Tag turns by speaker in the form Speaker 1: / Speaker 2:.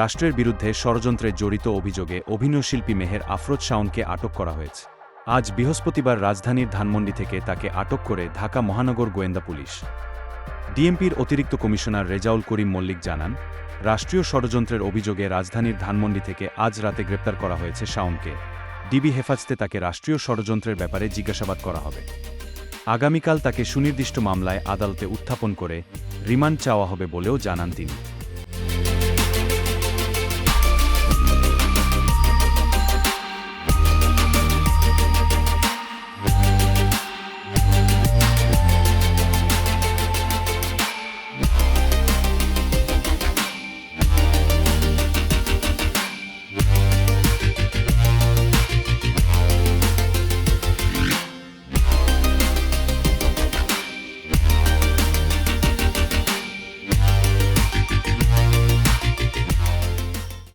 Speaker 1: রাষ্ট্রের বিরুদ্ধে ষড়যন্ত্রে জড়িত অভিযোগে অভিনয়শিল্পী মেহের আফরোজ শাওনকে আটক করা হয়েছে। আজ বৃহস্পতিবার রাজধানীর ধানমন্ডি থেকে তাকে আটক করে ঢাকা মহানগর গোয়েন্দা পুলিশ। ডিএমপির অতিরিক্ত কমিশনার রেজাউল করিম মল্লিক জানান, রাষ্ট্রীয় ষড়যন্ত্রের অভিযোগে রাজধানীর ধানমন্ডি থেকে আজ রাতে গ্রেপ্তার করা হয়েছে শাওনকে। ডিবি হেফাজতে তাকে রাষ্ট্রীয় ষড়যন্ত্রের ব্যাপারে জিজ্ঞাসাবাদ করা হবে। আগামীকাল তাকে সুনির্দিষ্ট মামলায় আদালতে উত্থাপন করে রিমান্ড চাওয়া হবে বলেও জানান তিনি।